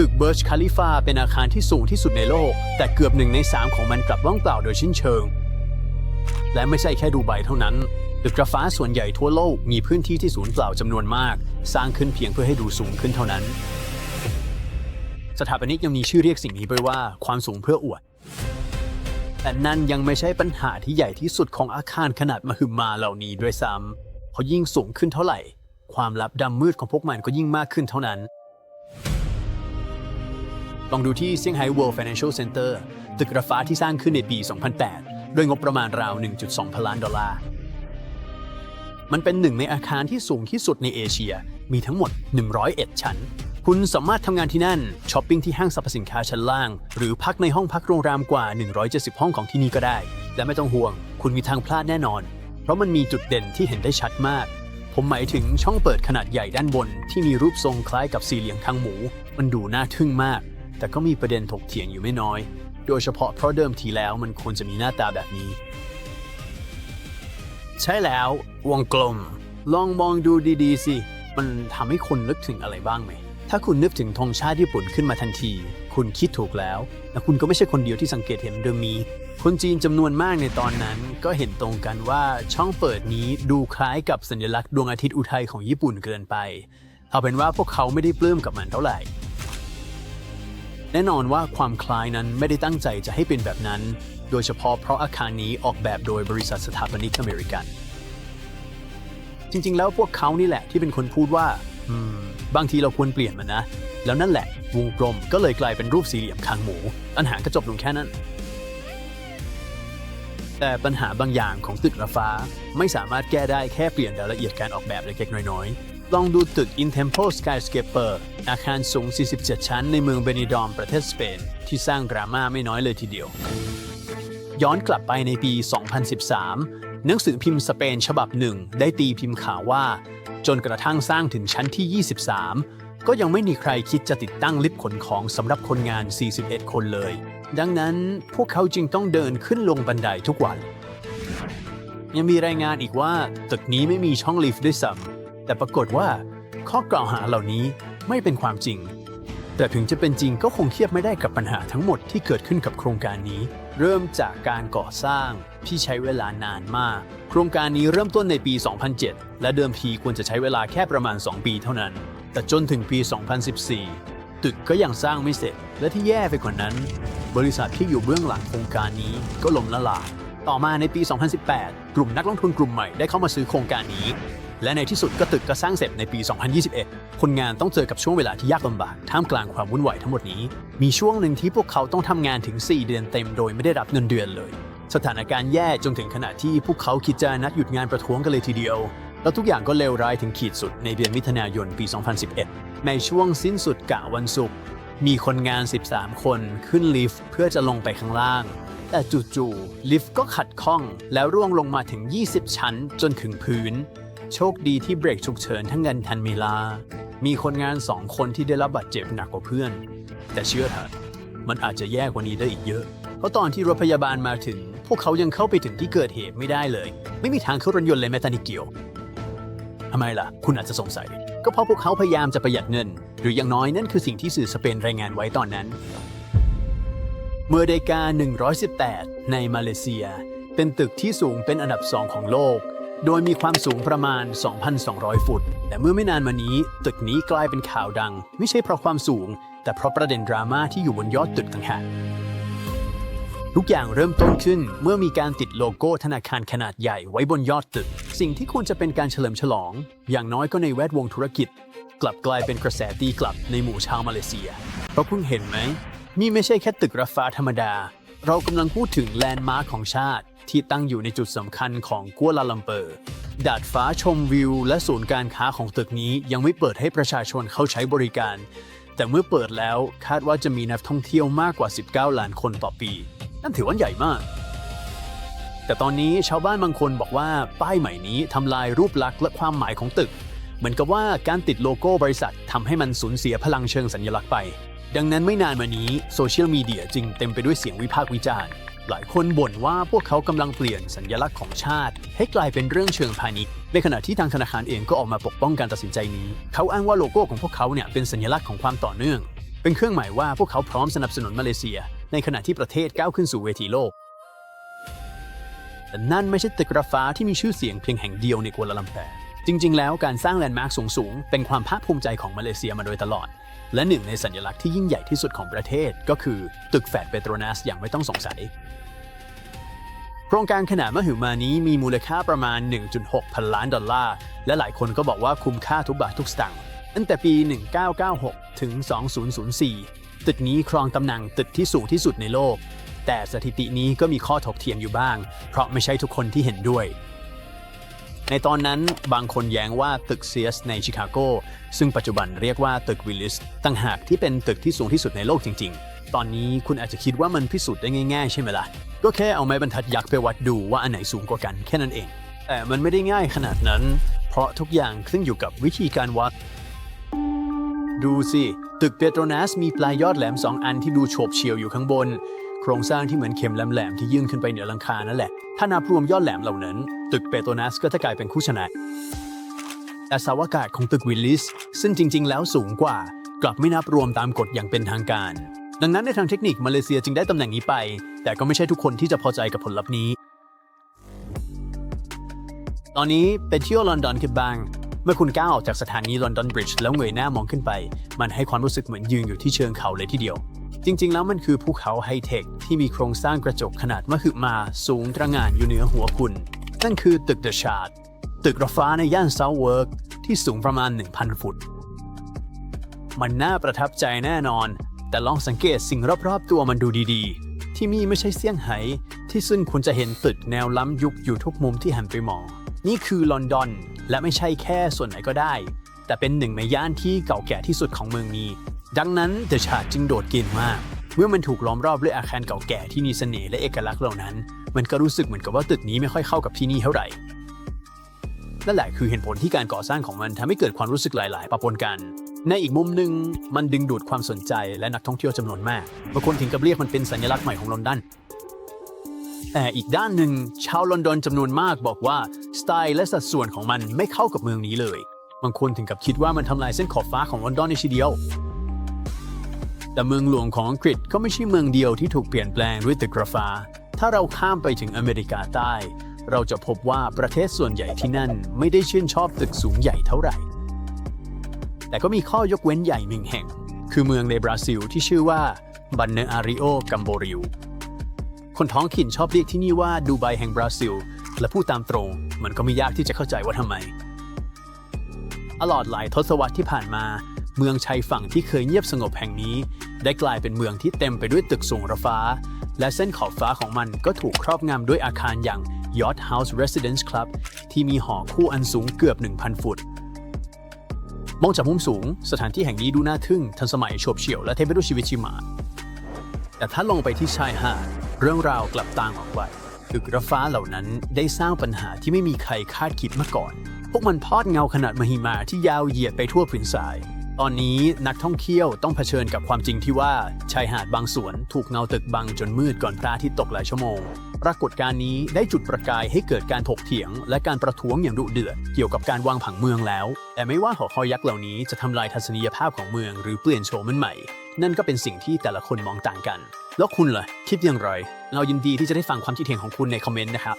ตึกเบิร์ชคาลิฟาเป็นอาคารที่สูงที่สุดในโลก แต่เกือบหนึ่งในสามของมันกลับว่างเปล่าโดยชิ้นเชิง และไม่ใช่แค่ดูไบเท่านั้น ตึกระฟ้าส่วนใหญ่ทั่วโลกมีพื้นที่ที่สูญเปล่าจำนวนมาก สร้างขึ้นเพียงเพื่อให้ดูสูงขึ้นเท่านั้น สถาปนิกยังมีชื่อเรียกสิ่งนี้ไปว่าความสูงเพื่ออวดแต่นั่นยังไม่ใช่ปัญหาที่ใหญ่ที่สุดของอาคารขนาดมหึมาเหล่านี้ด้วยซ้ำเพราะยิ่งสูงขึ้นเท่าไหร่ ความลับดำมืดของพวกมันก็ยิ่งมากขึ้นเท่านั้น ลองดูที่เซี่ยงไฮ้ World Financial Center ตึกระฟ้าที่สร้างขึ้นในปี 2008 ด้วยงบประมาณราว 1.2 พันล้านดอลลาร์ มันเป็นหนึ่งในอาคารที่สูงที่สุดในเอเชีย มีทั้งหมด 101 ชั้น คุณสามารถทำงานที่นั่น ช้อปปิ้งที่ห้างสรรพสินค้าชั้นล่าง หรือพักในห้องพักโรงแรมกว่า 170 ห้องของที่นี่ก็ได้ และไม่ต้องห่วง คุณมีทางพลาดแน่นอน เพราะมันมีจุดเด่นที่เห็นได้ชัดมากผมหมายถึงช่องเปิดขนาดใหญ่ด้านบนที่มีรูปทรงคล้ายกับสี่เหลี่ยมคางหมู มันดูน่าทึ่งมาก แต่ก็มีประเด็นถกเถียงอยู่ไม่น้อย โดยเฉพาะเพราะเดิมทีแล้วมันควรจะมีหน้าตาแบบนี้ ใช่แล้ว วงกลม ลองมองดูดีๆ สิ มันทำให้คุณนึกถึงอะไรบ้างไหม ถ้าคุณนึกถึงธงชาติญี่ปุ่นขึ้นมาทันที คุณคิดถูกแล้ว และคุณก็ไม่ใช่คนเดียวที่สังเกตเห็นเรื่องนี้คนจีนจำนวนมากในตอนนั้น ก็เห็นตรงกันว่าช่องเปิดนี้ดูคล้ายกับสัญลักษณ์ดวงอาทิตย์อุทัยของญี่ปุ่นเกินไป เอาเป็นว่าพวกเขาไม่ได้ปลื้มกับมันเท่าไหร่ แน่นอนว่าความคล้ายนั้นไม่ได้ตั้งใจจะให้เป็นแบบนั้น โดยเฉพาะเพราะอาคารนี้ออกแบบโดยบริษัทสถาปนิกอเมริกัน จริงๆ แล้วพวกเขานี่แหละที่เป็นคนพูดว่า อืม บางทีเราควรเปลี่ยนมันนะ แล้วนั่นแหละ วงกลมก็เลยกลายเป็นรูปสี่เหลี่ยมคางหมูปัญหาก็จบลงแค่นั้น แต่ปัญหาบางอย่างของตึกระฟ้าไม่สามารถแก้ได้แค่เปลี่ยนรายละเอียดการออกแบบเล็กๆน้อยๆ ลองดูตึก Intempo Skyscraper อาคารสูง 47 ชั้นในเมืองเบนิดอมประเทศสเปน ที่สร้างดราม่าไม่น้อยเลยทีเดียว ย้อนกลับไปในปี 2013 หนังสือพิมพ์สเปนฉบับหนึ่ง ได้ตีพิมพ์ข่าวว่า จนกระทั่งสร้างถึงชั้นที่ 23 ก็ยังไม่มีใครคิดจะติดตั้งลิฟต์ขนของสำหรับคนงาน 41 คนเลย ดังนั้นพวกเขาจึงต้องเดินขึ้นลงบันไดทุกวัน ยังมีรายงานอีกว่าตึกนี้ไม่มีช่องลิฟต์ด้วยซ้ำ แต่ปรากฏว่าข้อกล่าวหาเหล่านี้ไม่เป็นความจริง แต่ถึงจะเป็นจริงก็คงเทียบไม่ได้กับปัญหาทั้งหมดที่เกิดขึ้นกับโครงการนี้ เริ่มจากการก่อสร้างที่ใช้เวลานานมาก โครงการนี้เริ่มต้นในปี 2007 และเดิมทีควรจะใช้เวลาแค่ประมาณ 2 ปีเท่านั้น แต่จนถึงปี 2014 ตึกก็ยังสร้างไม่เสร็จ และที่แย่ไปกว่านั้น บริษัทที่อยู่เบื้องหลังโครงการนี้ก็ล้มละลายต่อมาในปี 2018 กลุ่มนักลงทุนกลุ่มใหม่ได้เข้ามาซื้อโครงการนี้ และในที่สุดก็ตึกก็สร้างเสร็จในปี 2021 คนงานต้องเจอกับช่วงเวลาที่ยากลำบาก ท่ามกลางความวุ่นวายทั้งหมดนี้ มีช่วงหนึ่งที่พวกเขาต้องทำงานถึง 4 เดือนเต็มโดยไม่ได้รับเงินเดือนเลย สถานการณ์แย่จนถึงขณะที่พวกเขาคิดจะนัดหยุดงานประท้วงกันเลยทีเดียว แล้วทุกอย่างก็เลวร้ายถึงขีดสุดในเดือนมิถุนายนปี 2011 ในช่วงสิ้นสุดกะวันศุกร์มีคนงาน 13 คนขึ้นลิฟต์เพื่อจะลงไปข้างล่าง แต่จู่ๆลิฟต์ก็ขัดข้องแล้วร่วงลงมาถึง 20 ชั้นจนถึงพื้น โชคดีที่เบรกฉุกเฉินทั้งเงินทันเวลา มีคนงานสองคนที่ได้รับบาดเจ็บหนักกว่าเพื่อน แต่เชื่อเถอะมันอาจจะแย่กว่านี้ได้อีกเยอะ เพราะตอนที่รถพยาบาลมาถึง พวกเขายังเข้าไปถึงที่เกิดเหตุไม่ได้เลย ไม่มีทางเข้ารถยนต์เลยแม้แต่นิดเดียวทำไมล่ะ คุณอาจจะสงสัย ก็เพราะพวกเขาพยายามจะประหยัดเงิน หรืออย่างน้อยนั่นคือสิ่งที่สื่อสเปนรายงานไว้ตอนนั้น เมอร์เดกา 118 ในมาเลเซีย เป็นตึกที่สูงเป็นอันดับสองของโลก โดยมีความสูงประมาณ 2,200 ฟุต แต่เมื่อไม่นานมานี้ ตึกนี้กลายเป็นข่าวดัง ไม่ใช่เพราะความสูง แต่เพราะประเด็นดราม่าที่อยู่บนยอดตึกต่างหากทุกอย่างเริ่มต้นขึ้นเมื่อมีการติดโลโก้ธนาคารขนาดใหญ่ไว้บนยอดตึก สิ่งที่ควรจะเป็นการเฉลิมฉลอง อย่างน้อยก็ในแวดวงธุรกิจ กลับกลายเป็นกระแสตีกลับในหมู่ชาวมาเลเซีย เพราะเพิ่งเห็นไหม นี่ไม่ใช่แค่ตึกระฟ้าธรรมดา เรากำลังพูดถึงแลนด์มาร์คของชาติ ที่ตั้งอยู่ในจุดสำคัญของกัวลาลัมเปอร์ ดาดฟ้าชมวิว และศูนย์การค้าของตึกนี้ยังไม่เปิดให้ประชาชนเข้าใช้บริการ แต่เมื่อเปิดแล้วคาดว่าจะมีนักท่องเที่ยวมากกว่า 19 ล้านคนต่อปี นั่นถือว่าใหญ่มาก แต่ตอนนี้ชาวบ้านบางคนบอกว่าป้ายใหม่นี้ทำลายรูปลักษณ์และความหมายของตึก เหมือนกับว่าการติดโลโก้บริษัททำให้มันสูญเสียพลังเชิงสัญลักษณ์ไปดังนั้นไม่นานมานี้ โซเชียลมีเดียจึงเต็มไปด้วยเสียงวิพากษ์วิจารณ์ หลายคนบ่นว่าพวกเขากำลังเปลี่ยนสัญลักษณ์ของชาติ ให้กลายเป็นเรื่องเชิงพาณิชย์ ในขณะที่ทางธนาคารเองก็ออกมาปกป้องการตัดสินใจนี้ เขาอ้างว่าโลโก้ของพวกเขาเนี่ยเป็นสัญลักษณ์ของความต่อเนื่อง เป็นเครื่องหมายว่าพวกเขาพร้อมสนับสนุนมาเลเซีย ในขณะที่ประเทศก้าวขึ้นสู่เวทีโลกแต่นั่นไม่ใช่ตึกระฟ้าที่มีชื่อเสียงเพียงแห่งเดียวในกัวลาลัมเปอร์จริง ๆ แล้วการสร้างแลนด์มาร์คสูงๆเป็นความภาคภูมิใจของมาเลเซียมาโดยตลอด และหนึ่งในสัญลักษณ์ที่ยิ่งใหญ่ที่สุดของประเทศก็คือ ตึกแฝดเปโตรนัสอย่างไม่ต้องสงสัย โครงการขนาดมหึมานี้มีมูลค่าประมาณ 1.6 พันล้านดอลลาร์ และหลายคนก็บอกว่าคุ้มค่าทุกบาททุกสตางค์ตั้งแต่ปี 1996 ถึง 2004 ตึกนี้ครองตำแหน่งตึกที่สูงที่สุดในโลก แต่สถิตินี้ก็มีข้อถกเถียงอยู่บ้าง เพราะไม่ใช่ทุกคนที่เห็นด้วย ในตอนนั้นบางคนแย้งว่าตึกเซียสในชิคาโก ซึ่งปัจจุบันเรียกว่าตึกวิลลิสตั้งหากที่เป็นตึกที่สูงที่สุดในโลกจริง ๆ ตอนนี้คุณอาจจะคิดว่ามันพิสูจน์ได้ง่าย ๆ ใช่ไหมล่ะ ก็แค่เอาไม้บรรทัดยักษ์ไปวัดดูว่าอันไหนสูงกว่ากันแค่นั้นเอง แต่มันไม่ได้ง่ายขนาดนั้น เพราะทุกอย่างขึ้นอยู่กับวิธีการวัด ดูสิ ตึกเปโตรนัสมีปลายยอดแหลมสองอันที่ดูโฉบเฉี่ยวอยู่ข้างบน โครงสร้างที่เหมือนเข็มแหลมๆที่ยื่นขึ้นไปเหนือหลังคานั่นแหละ ถ้านับรวมยอดแหลมเหล่านั้น ตึกเปโตนัสก็จะกลายเป็นคู่ชนะแต่สาวอากาศของตึกวิลลิส ซึ่งจริง ๆ แล้วสูงกว่า กลับไม่นับรวมตามกฎอย่างเป็นทางการ ดังนั้นในทางเทคนิคมาเลเซียจึงได้ตำแหน่งนี้ไป แต่ก็ไม่ใช่ทุกคนที่จะพอใจกับผลลัพธ์นี้ ตอนนี้ไปเที่ยวลอนดอนกันบ้างเมื่อคุณก้าวออกจากสถานีลอนดอนบริดจ์แล้วเงยหน้ามองขึ้นไป มันให้ความรู้สึกเหมือนยืนอยู่ที่เชิงเขาเลยทีเดียว จริง ๆ แล้วมันคือภูเขาไฮเทค ที่มีโครงสร้างกระจกขนาดมหึมาสูงตระหง่านอยู่เหนือหัวคุณ นั่นคือตึกเดอะชาร์ดตึกระฟ้าในย่านเซาเวิร์กที่สูงประมาณ 1,000 ฟุต มันน่าประทับใจแน่นอน แต่ลองสังเกตสิ่งรอบ ๆ ตัวมันดูดีๆ ที่นี่ไม่ใช่เซี่ยงไฮ้ที่ซึ่งคุณจะเห็นตึกแนวล้ำยุคอยู่ทุกมุมที่หันไปมอง นี่คือลอนดอน และไม่ใช่แค่ส่วนไหนก็ได้ แต่เป็นหนึ่งในย่านที่เก่าแก่ที่สุดของเมืองนี้ ดังนั้นเดอะชาร์ดจึงโดดเด่นมากเมื่อมันถูกล้อมรอบด้วยอาคารเก่าแก่ที่มีเสน่ห์และเอกลักษณ์เหล่านั้น มันก็รู้สึกเหมือนกับว่าตึกนี้ไม่ค่อยเข้ากับที่นี่เท่าไหร่นั่นแหละคือเหตุผลที่การก่อสร้างของมันทำให้เกิดความรู้สึกหลาย ๆ ปะปนกัน ในอีกมุมหนึ่งมันดึงดูดความสนใจและนักท่องเที่ยวจำนวนมากบางคนถึงกับเรียกมันเป็นสัญลักษณ์ใหม่ของลอนดอนแต่อีกด้านหนึ่งชาวลอนดอนจำนวนมากบอกว่าสไตล์และสัดส่วนของมันไม่เข้ากับเมืองนี้เลย บางคนถึงกับคิดว่ามันทำลายเส้นขอบฟ้าของลอนดอนในทีเดียว แต่เมืองหลวงของอังกฤษก็ไม่ใช่เมืองเดียวที่ถูกเปลี่ยนแปลงด้วยตึกระฟ้าถ้าเราข้ามไปถึงอเมริกาใต้ เราจะพบว่าประเทศส่วนใหญ่ที่นั่นไม่ได้ชื่นชอบตึกสูงใหญ่เท่าไหร่ แต่ก็มีข้อยกเว้นใหญ่หนึ่งแห่ง คือเมืองในบราซิลที่ชื่อว่าบันเนอาริโอกัมโบริวคนท้องถิ่นชอบเรียกที่นี่ว่าดูไบแห่งบราซิล และพูดตามตรง มันก็ไม่ยากที่จะเข้าใจว่าทำไมตลอดหลายทศวรรษที่ผ่านมา เมืองชายฝั่งที่เคยเงียบสงบแห่งนี้ ได้กลายเป็นเมืองที่เต็มไปด้วยตึกสูงระฟ้า และเส้นขอบฟ้าของมันก็ถูกครอบงำด้วยอาคารอย่าง Yacht House Residence Club ที่มีหอคู่อันสูงเกือบ 1,000 ฟุต มองจากมุมสูง สถานที่แห่งนี้ดูน่าทึ่ง ทันสมัยโฉบเฉี่ยวและเต็มไปด้วยชีวิตชีวาแต่ถ้าลงไปที่ชายหาดเรื่องราวกลับต่างออกไปตึกระฟ้าเหล่านั้นได้สร้างปัญหาที่ไม่มีใครคาดคิดมาก่อน พวกมันพอดเงาขนาดมหิมาที่ยาวเหยียดไปทั่วพื้นทราย ตอนนี้นักท่องเที่ยวต้องเผชิญกับความจริงที่ว่าชายหาดบางส่วนถูกเงาตึกบังจนมืดก่อนพระอาทิตย์ตกหลายชั่วโมง ปรากฏการณ์นี้ได้จุดประกายให้เกิดการถกเถียง และการประท้วงอย่างดุเดือดเกี่ยวกับการวางผังเมืองแล้ว แต่ไม่ว่าหอคอยยักษ์เหล่านี้จะทำลายทัศนียภาพของเมืองหรือเปลี่ยนโฉมมันใหม่ นั่นก็เป็นสิ่งที่แต่ละคนมองต่างกัน แล้วคุณล่ะคิดอย่างไร เรายินดีที่จะได้ฟังความคิดเห็นของคุณในคอมเมนต์นะครับ